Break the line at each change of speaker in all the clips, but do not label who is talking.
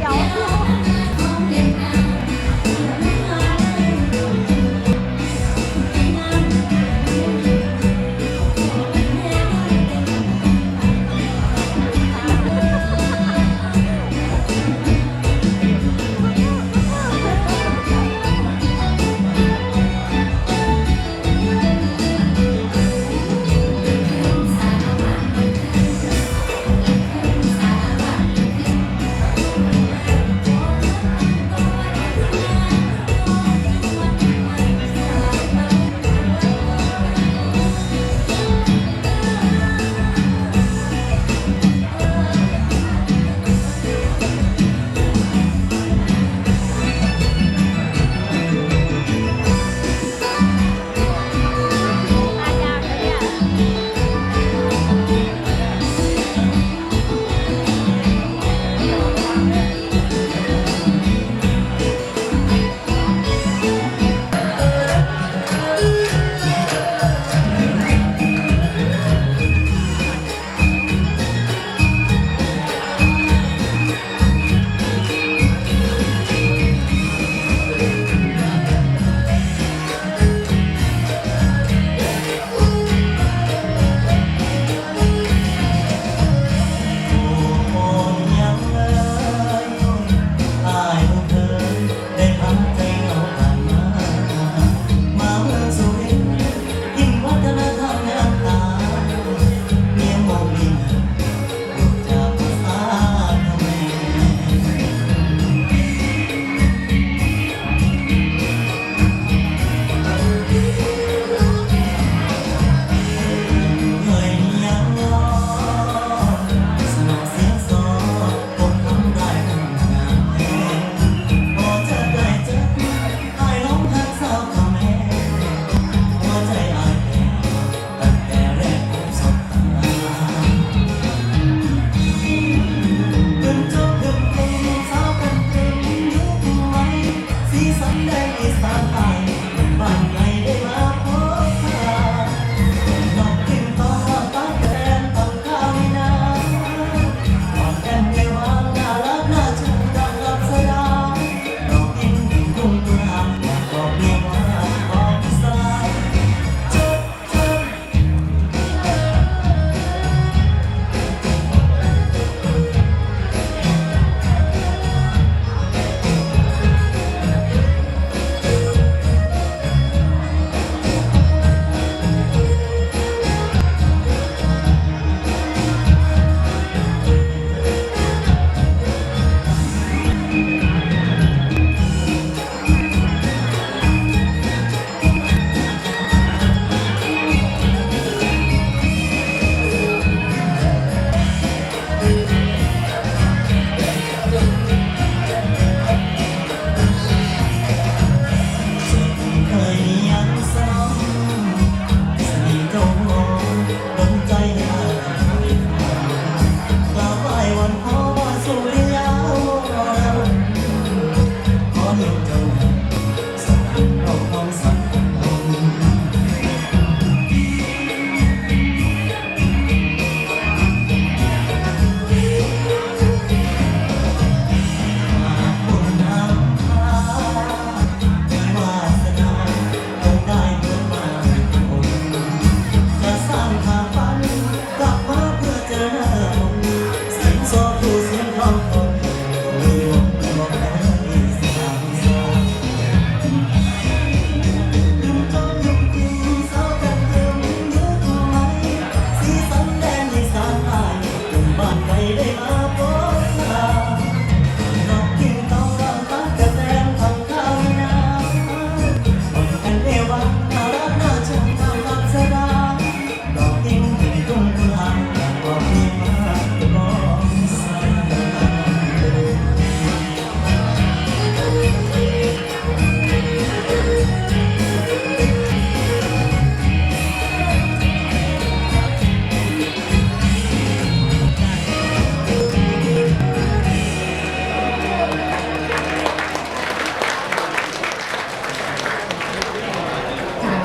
咬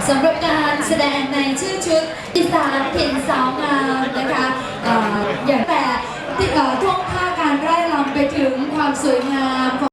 สำหรับการแสดงในชื่อชุดอีสานถิ่นสาวงามนะคะอย่างแต่ที่เอ่อท่วงท่าการไร่ลำไปถึงความสวยงาม